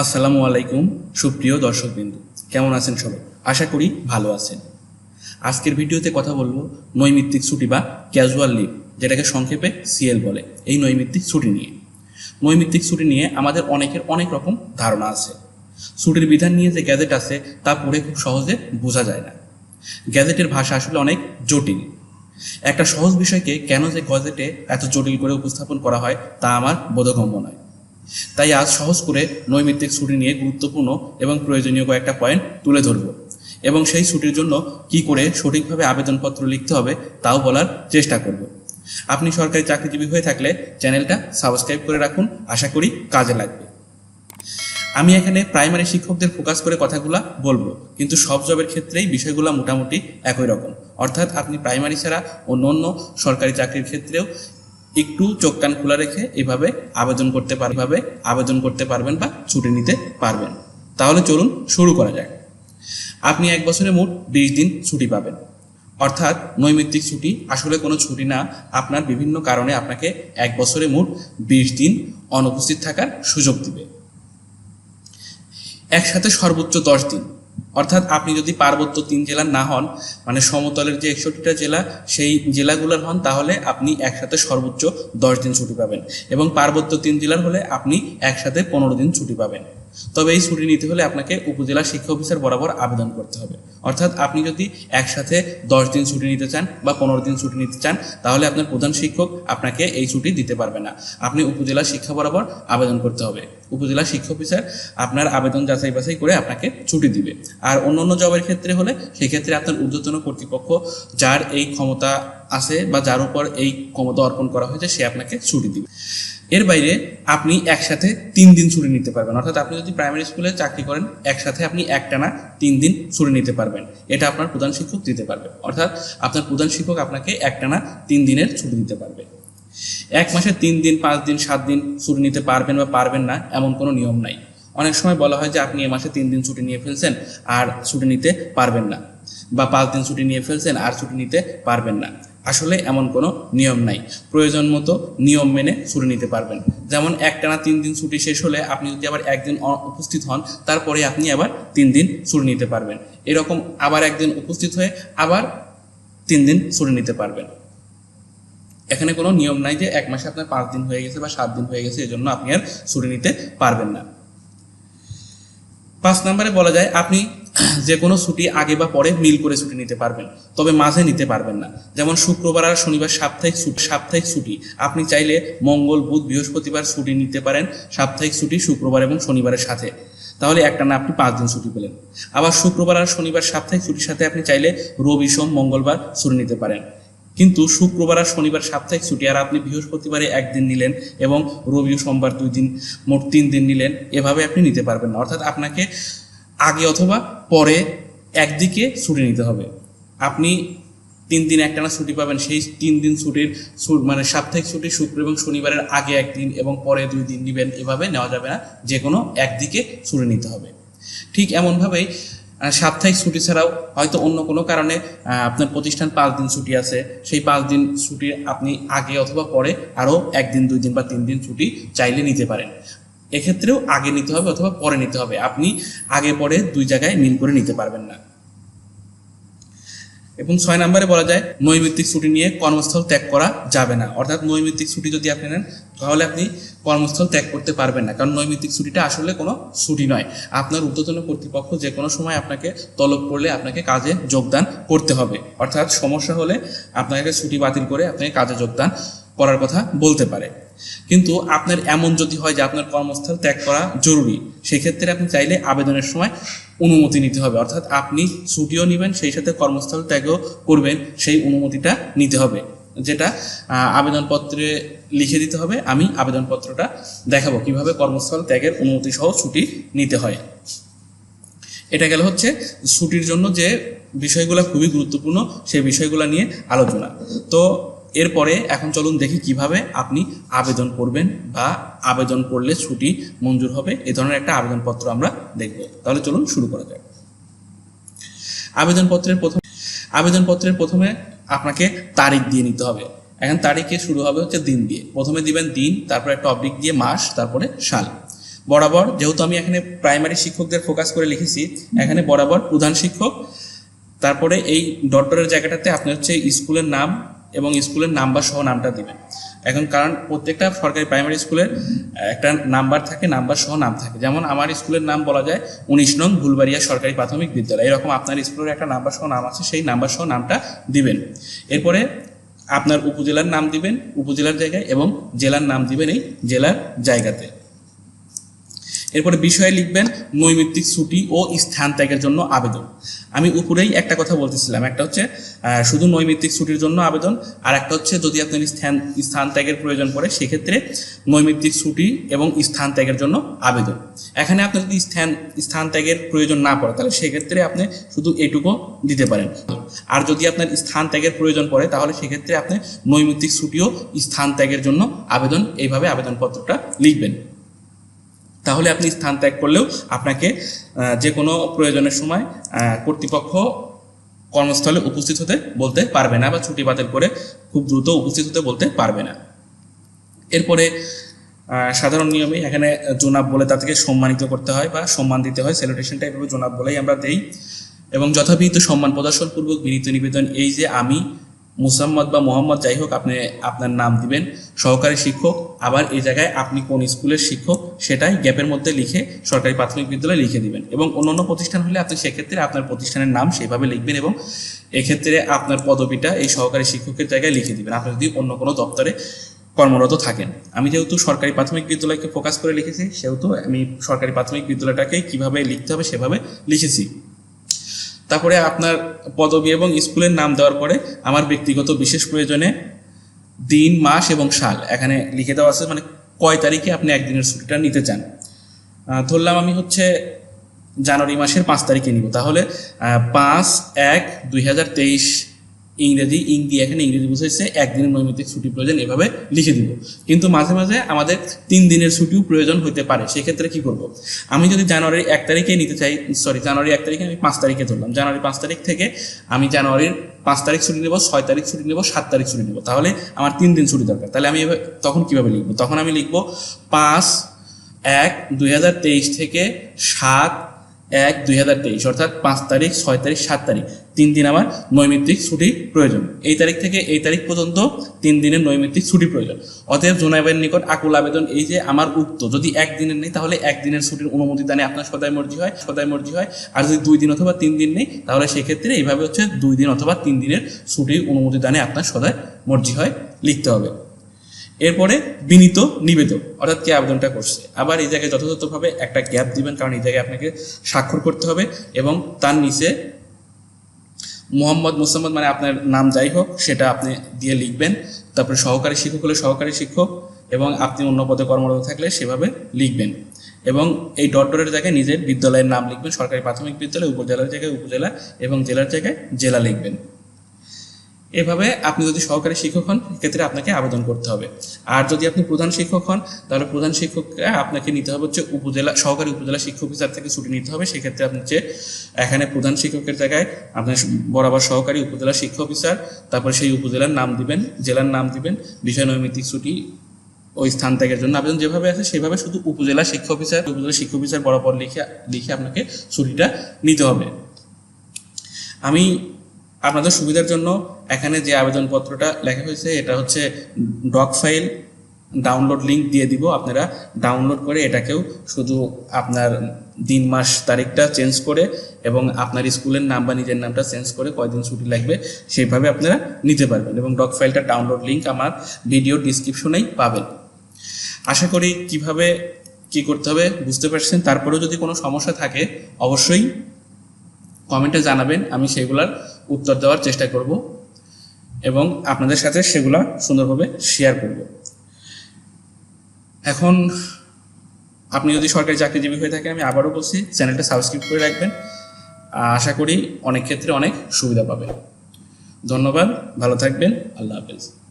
আসসালামু আলাইকুম, সুপ্রিয় দর্শকবৃন্দ। কেমন আছেন সবাই? আশা করি ভালো আছেন। আজকের ভিডিওতে কথা বলব নৈমিত্তিক ছুটি বা ক্যাজুয়াল লিভ যেটাকে সংক্ষেপে সিএল বলে, এই নৈমিত্তিক ছুটি নিয়ে। নৈমিত্তিক ছুটি নিয়ে আমাদের অনেকের অনেক রকম ধারণা আছে। ছুটির বিধান নিয়ে যে গ্যাজেট আছে, তা পড়ে খুব সহজে বোঝা যায় না। গ্যাজেটের ভাষা আসলে অনেক জটিল। একটা সহজ বিষয়কে কেন যে গ্যাজেটে এত জটিল করে উপস্থাপন করা হয়, তা আমার বোধগম্য নয়। তাই আজ সহজ করে নৈমিত্তিক ছুটি নিয়ে গুরুত্বপূর্ণ এবং প্রয়োজনীয় কয়েকটা পয়েন্ট তুলে ধরব। এবং সেই ছুটির জন্য কি করে সঠিকভাবে আবেদনপত্র লিখতে হবে তাও বলার চেষ্টা করব। আপনি সরকারি চাকরিজীবী হয়ে থাকলে চ্যানেলটা সাবস্ক্রাইব করে রাখুন। আশা করি কাজে লাগবে। আমি এখানে প্রাইমারি শিক্ষকদের ফোকাস করে কথাগুলো বলব, কিন্তু সব জবের ক্ষেত্রেই বিষয়গুলো মোটামুটি একই রকম। অর্থাৎ আপনি প্রাইমারি ছাড়া অন্য অন্য সরকারি চাকরির ক্ষেত্রেও একটু চোখ কান খোলা রেখে এভাবে আবেদন করতে পার এভাবে আবেদন করতে পারবেন বা ছুটি নিতে পারবেন। তাহলে চলুন শুরু করা যাক। আপনি এক বছরে মোট বিশ দিন ছুটি পাবেন। অর্থাৎ নৈমিত্তিক ছুটি, আসলে কোনো ছুটি না, আপনার বিভিন্ন কারণে আপনাকে এক বছরে মোট বিশ দিন অনুপস্থিত থাকার সুযোগ দিবে। একসাথে সর্বোচ্চ দশ দিন। অর্থাৎ আপনি যদি পার্বত্য তিন জেলার না হন মানে সমতলের যে একষট্টিটা জেলা, সেই জেলাগুলোর হন, তাহলে আপনি একসাথে সর্বোচ্চ দশ দিন ছুটি পাবেন এবং পার্বত্য তিন জেলার হলে আপনি একসাথে পনেরো দিন ছুটি পাবেন। তবে এই ছুটি নিতে হলে আপনাকে উপজেলা শিক্ষা অফিসার বরাবর আবেদন করতে হবে। অর্থাৎ আপনি যদি একসাথে দশ দিন ছুটি নিতে চান বা পনেরো দিন ছুটি নিতে চান, তাহলে আপনার প্রধান শিক্ষক আপনাকে এই ছুটি দিতে পারবে না। আপনি উপজেলা শিক্ষা বরাবর আবেদন করতে হবে। উপজেলা শিক্ষা অফিসার আপনার আবেদন যাচাই বাছাই করে আপনাকে ছুটি দিবে। আর অন্য অন্য জবের ক্ষেত্রে হলে সেক্ষেত্রে আপনার ঊর্ধ্বতন কর্তৃপক্ষ যার এই ক্ষমতা আছে বা যার উপর এই ক্ষমতা অর্পণ করা হয়েছে, সে আপনাকে ছুটি দিবে। এর বাইরে আপনি একসাথে তিন দিন ছুটি নিতে পারবেন। অর্থাৎ আপনি যদি প্রাইমারি স্কুলে চাকরি করেন, একসাথে আপনি একটানা তিন দিন ছুটি নিতে পারবেন। এটা আপনার প্রধান শিক্ষক দিতে পারবে। অর্থাৎ আপনার প্রধান শিক্ষক আপনাকে একটানা তিন দিনের ছুটি দিতে পারবে। এক মাসে তিন দিন, পাঁচ দিন, সাত দিন ছুটি নিতে পারবেন বা পারবেন না, এমন কোনো নিয়ম নাই। অনেক সময় বলা হয় যে, আপনি এ মাসে তিন দিন ছুটি নিয়ে ফেলছেন আর ছুটি নিতে পারবেন না বা পাঁচ দিন ছুটি নিয়ে ফেলছেন আর ছুটি নিতে পারবেন না। আসলে এমন কোনো নিয়ম নাই। প্রয়োজন মতো নিয়ম মেনে ছুটি নিতে পারবেন। যেমন একটানা তিন দিন ছুটি শেষ হলে আপনি যদি আবার একদিন উপস্থিত হন, তারপরে আপনি আবার তিন দিন ছুটি নিতে পারবেন। এরকম আবার একদিন উপস্থিত হয়ে আবার তিন দিন ছুটি নিতে পারবেন। এখানে কোনো নিয়ম নাই যে এক মাসে আপনার পাঁচ দিন হয়ে গেছে বা সাত দিন হয়ে গেছে, এজন্য আপনি আর ছুটি নিতে পারবেন না। পাঁচ নম্বরে বলা যায়, আপনি যে কোনো ছুটি আগে বা পরে মিল করে ছুটি নিতে পারবেন, তবে মাঝে নিতে পারবেন না। যেমন শুক্রবার আর শনিবার সাপ্তাহিক ছুটি সাপ্তাহিক ছুটি। আপনি চাইলে মঙ্গল, বুধ, বৃহস্পতিবার ছুটি নিতে পারেন, সাপ্তাহিক ছুটি শুক্রবার এবং শনিবারের সাথে। তাহলে একটা না, আপনি পাঁচ দিন ছুটি পেলেন। আবার শুক্রবার আর শনিবার সাপ্তাহিক ছুটির সাথে আপনি চাইলে রবি, সোম, মঙ্গলবার ছুটি নিতে পারেন। কিন্তু শুক্রবার আর শনিবার সাপ্তাহিক ছুটি আর আপনি বৃহস্পতিবারে একদিন নিলেন এবং রবি সোমবার দুই দিন, মোট তিন দিন নিলেন, এভাবে আপনি নিতে পারবেন না। অর্থাৎ আপনাকে আগে অথবা পরে একদিকে ছুটি নিতে হবে। আপনি তিন দিন একটানা ছুটি পাবেন, সেই তিন দিন ছুটির মানে সাপ্তাহিক ছুটি শুক্র এবং শনিবারের আগে একদিন এবং পরে দুই দিন নেবেন, এভাবে নেওয়া যাবে না। যে কোনো একদিকে ছুটি নিতে হবে। ঠিক এমনভাবেই সাপ্তাহিক ছুটি ছাড়াও হয়তো অন্য কোনো কারণে আপনার প্রতিষ্ঠান পাঁচ দিন ছুটি আছে, সেই পাঁচ দিন ছুটি আপনি আগে অথবা পরে আরও একদিন, দুই দিন বা তিন দিন ছুটি চাইলে নিতে পারেন। এক্ষেত্রেও আগে নিতে হবে অথবা পরে নিতে হবে। আপনি আগে পরে দুই জায়গায় মিল করে নিতে পারবেন না। এবং ছয় নম্বরে বলা যায়, নৈমিত্তিক ছুটি নিয়ে কর্মস্থল ত্যাগ করা যাবে না। অর্থাৎ নৈমিত্তিক ছুটি যদি আপনি নেন, তাহলে আপনি কর্মস্থল ত্যাগ করতে পারবেন না। কারণ নৈমিত্তিক ছুটিটা আসলে কোনো ছুটি নয়। আপনার ঊর্ধ্বতন কর্তৃপক্ষ যে কোনো সময় আপনাকে তলব করলে আপনাকে কাজে যোগদান করতে হবে। অর্থাৎ সমস্যা হলে আপনাকে ছুটি বাতিল করে আপনাকে কাজে যোগদান করার কথা বলতে পারে। কিন্তু আপনার এমন যদি হয় যে আপনার কর্মস্থল ত্যাগ করা জরুরি, সেক্ষেত্রে আপনি চাইলে আবেদনের সময় অনুমতি নিতে হবে। অর্থাৎ আপনি ছুটিও নেবেন, সেই সাথে কর্মস্থল ত্যাগও করবেন, সেই অনুমতিটা নিতে হবে। যেটা আবেদনপত্রে লিখে দিতে হবে, আমি আবেদনপত্রটা দেখাবো। কীভাবে কর্মস্থল ত্যাগের অনুমতি সহ ছুটি নিতে হয়। এটা গেল হচ্ছে ছুটির জন্য যে বিষয়গুলো খুবই গুরুত্বপূর্ণ সেই বিষয়গুলো নিয়ে আলোচনা। তো এরপরে এখন চলুন দেখি কীভাবে আপনি আবেদন করবেন বা আবেদন করলে ছুটি মঞ্জুর হবে। এ ধরনের একটা আবেদনপত্র আমরা দেখব। তাহলে চলুন শুরু করা যাক। আবেদনপত্রের প্রথম আবেদনপত্রের প্রথমে আপনাকে তারিখ দিয়ে নিতে হবে। এখন তারিখে শুরু হবে হচ্ছে দিন দিয়ে। প্রথমে দিবেন দিন, তারপরে অবলিক দিয়ে মাস, তারপরে সাল। বরাবর, যেহেতু আমি এখানে প্রাইমারি শিক্ষকদের ফোকাস করে লিখেছি, এখানে বরাবর প্রধান শিক্ষক, তারপরে এই ডট ডটের জায়গাটাতে আপনি হচ্ছে স্কুলের নাম এবং স্কুলের নাম্বার সহ নামটা দিবেন। এখন কারণ প্রত্যেকটা সরকারি প্রাইমারি স্কুলের একটা নাম্বার থাকে, নাম্বার সহ নাম থাকে। যেমন আমার স্কুলের নাম বলা যায় উনিশ নং ভুলবাড়িয়া সরকারি প্রাথমিক বিদ্যালয়। এরকম আপনার স্কুলের একটা নাম্বার সহ নাম আছে, সেই নাম্বার সহ নামটা দিবেন। এরপরে আপনার উপজেলার নাম দিবেন, উপজেলার জায়গায় এবং জেলার নাম দিবেন এই জেলার জায়গাতে। এরপরে বিষয়ে লিখবেন নৈমিত্তিক ছুটি ও স্থান ত্যাগের জন্য আবেদন। আমি উপরেই একটা কথা বলতেছিলাম। একটা হচ্ছে শুধু নৈমিত্তিক ছুটির জন্য আবেদন, আর একটা হচ্ছে যদি আপনার স্থান স্থান ত্যাগের প্রয়োজন পড়ে, সেক্ষেত্রে নৈমিত্তিক ছুটি এবং স্থান ত্যাগের জন্য আবেদন। এখানে আপনার যদি স্থান স্থান ত্যাগের প্রয়োজন না পড়ে, তাহলে সেক্ষেত্রে আপনি শুধু এটুকু দিতে পারেন। আর যদি আপনার স্থান ত্যাগের প্রয়োজন পড়ে, তাহলে সেক্ষেত্রে আপনি নৈমিত্তিক ছুটি ও স্থান ত্যাগের জন্য আবেদন, এইভাবে আবেদনপত্রটা লিখবেন। তাহলে আপনি স্থান ত্যাগ করলেও আপনাকে যে কোনো প্রয়োজনের সময় কর্তৃপক্ষ কর্মস্থলে উপস্থিত হতে বলতে পারবে না বা ছুটি বাতিল করে খুব দ্রুত উপস্থিত হতে বলতে পারবে না। এরপরে সাধারণ নিয়মে এখানে জোনাব বলে তাদেরকে সম্মানিত করতে হয় বা সম্মান দিতে হয়। সেলিব্রেশনটা এভাবে জোনাব বলেই আমরা দেই। এবং যথাবিহিত সম্মান প্রদর্শনপূর্বক বিনীত নিবেদন এই যে আমি, মুসাম্মদ বা মোহাম্মদ যাই হোক, আপনি আপনার নাম দিবেন। সহকারী শিক্ষক, আবার এই জায়গায় আপনি কোন স্কুলের শিক্ষক সেটাই গ্যাপের মধ্যে লিখে সরকারি প্রাথমিক বিদ্যালয়ে লিখে দিবেন। এবং অন্যান্য প্রতিষ্ঠান হলে আপনি সেক্ষেত্রে আপনার প্রতিষ্ঠানের নাম সেভাবে লিখবেন এবং এক্ষেত্রে আপনার পদবিটা এই সহকারী শিক্ষকের জায়গায় লিখে দিবেন। আপনি যদি অন্য কোনো দপ্তরে কর্মরত থাকেন। আমি যেহেতু সরকারি প্রাথমিক বিদ্যালয়কে ফোকাস করে লিখেছি, সেহেতু আমি সরকারি প্রাথমিক বিদ্যালয়টাকে কীভাবে লিখতে হবে সেভাবে লিখেছি। তারপরে আপনার পদবি এবং স্কুলের নাম দেওয়ার পরে আমার ব্যক্তিগত বিশেষ প্রয়োজনে দিন, মাস এবং সাল এখানে লিখে দেওয়া আছে। মানে কয় তারিখে আপনি একদিনের ছুটিটা নিতে চান? ধরলাম আমি হচ্ছে জানুয়ারি মাসের পাঁচ তারিখে নিব। তাহলে পাঁচ এক দুই হাজার তেইশ ইংরেজি ইং দিয়ে এখানে ইংরেজি বুঝাইছে, একদিনের নৈমিত্তিক ছুটি প্রয়োজন এভাবে লিখে দিব। কিন্তু মাঝে মাঝে আমাদের তিন দিনের ছুটিও প্রয়োজন হতে পারে, সেক্ষেত্রে কি করব? আমি যদি জানুয়ারির এক তারিখে নিতে চাই সরি জানুয়ারি এক তারিখে আমি পাঁচ তারিখে ধরলাম। জানুয়ারি পাঁচ তারিখ থেকে আমি জানুয়ারির পাঁচ তারিখ ছুটি নেব, ছয় তারিখ ছুটি নেব, সাত তারিখ ছুটি নেব। তাহলে আমার তিন দিন ছুটি দরকার। তাহলে আমি তখন কীভাবে লিখব? তখন আমি লিখব পাঁচ এক দুই থেকে সাত এক দুই হাজার তেইশ, অর্থাৎ পাঁচ তারিখ, ছয় তারিখ, সাত তারিখ। তিন দিন আমার নৈমিত্তিক ছুটি প্রয়োজন। এই তারিখ থেকে এই তারিখ পর্যন্ত তিন দিনের নৈমিত্তিক ছুটি প্রয়োজন। অতএব জোনাইবের নিকট আকুল আবেদন এই যে আমার উক্ত, যদি একদিনের নেই তাহলে একদিনের ছুটির অনুমতি দানে আপনার সদায় মর্জি হয়, সদায় মর্জি হয়। আর যদি দুই দিন অথবা তিন দিন নেই, তাহলে সেক্ষেত্রে এইভাবে হচ্ছে দুই দিন অথবা তিন দিনের ছুটির অনুমতি দানে আপনার সদায় মর্জি হয় লিখতে হবে। এরপরে বিনীত নিবেদন অর্থাৎ কে আবেদনটা করছে। আবার এই জায়গায় যথাযথভাবে একটা গ্যাপ দিবেন, কারণ এই জায়গায় আপনাকে স্বাক্ষর করতে হবে এবং তার নিচে মোহাম্মদ মুসাম্মদ মানে আপনার নাম যাই হোক সেটা আপনি দিয়ে লিখবেন। তারপরে সহকারী শিক্ষক হলে সহকারী শিক্ষক এবং আপনি অন্য পদে কর্মরত থাকলে সেভাবে লিখবেন। এবং এই ডট ডটের জায়গায় নিজের বিদ্যালয়ের নাম লিখবেন, সরকারি প্রাথমিক বিদ্যালয়, উপজেলার জায়গায় উপজেলা এবং জেলার জায়গায় জেলা লিখবেন। এভাবে আপনি যদি সহকারী শিক্ষক হন সেক্ষেত্রে আপনাকে আবেদন করতে হবে। আর যদি আপনি প্রধান শিক্ষক হন, তাহলে প্রধান শিক্ষককে আপনাকে নিতে হবে হচ্ছে উপজেলা, সহকারী উপজেলা শিক্ষক অফিসার থেকে ছুটি নিতে হবে। সেক্ষেত্রে আপনি যে এখানে প্রধান শিক্ষকের জায়গায় আপনার বরাবর সহকারী উপজেলা শিক্ষক অফিসার তারপরে সেই উপজেলার নাম দিবেন, জেলার নাম দিবেন, বিষয় নৈমিত্তিক ছুটি ওই স্থান ত্যাগের জন্য আবেদন যেভাবে আছে, সেভাবে শুধু উপজেলা শিক্ষক অফিসার উপজেলা শিক্ষক অফিসার বরাবর লিখে লিখে আপনাকে ছুটিটা নিতে হবে। আমি আপনাদের সুবিধার জন্য এখানে যে আবেদনপত্রটা লেখা হয়েছে, এটা হচ্ছে ডক ফাইল ডাউনলোড লিংক দিয়ে দিব। আপনারা ডাউনলোড করে এটাকেও শুধু আপনার দিন, মাস, তারিখটা চেঞ্জ করে এবং আপনার স্কুলের নাম বা নিজের নামটা চেঞ্জ করে কয়দিন ছুটি লাগবে সেইভাবে আপনারা নিতে পারবেন এবং ডক ফাইলটা ডাউনলোড লিঙ্ক আমার ভিডিও ডিসক্রিপশনেই পাবেন। আশা করি কীভাবে কি করতে হবে বুঝতে পারছেন? তারপরেও যদি কোনো সমস্যা থাকে, অবশ্যই কমেন্টে জানাবেন, আমি সেগুলার উত্তর দেওয়ার চেষ্টা করব এবং আপনাদের সাথে সেগুলা সুন্দরভাবে শেয়ার করব। এখন আপনি যদি সরকারি চাকরিজীবী হয়ে থাকেন, আমি আবারও বলছি, চ্যানেলটা সাবস্ক্রাইব করে রাখবেন। আশা করি অনেক ক্ষেত্রে অনেক সুবিধা পাবেন। ধন্যবাদ, ভালো থাকবেন, আল্লাহ হাফেজ।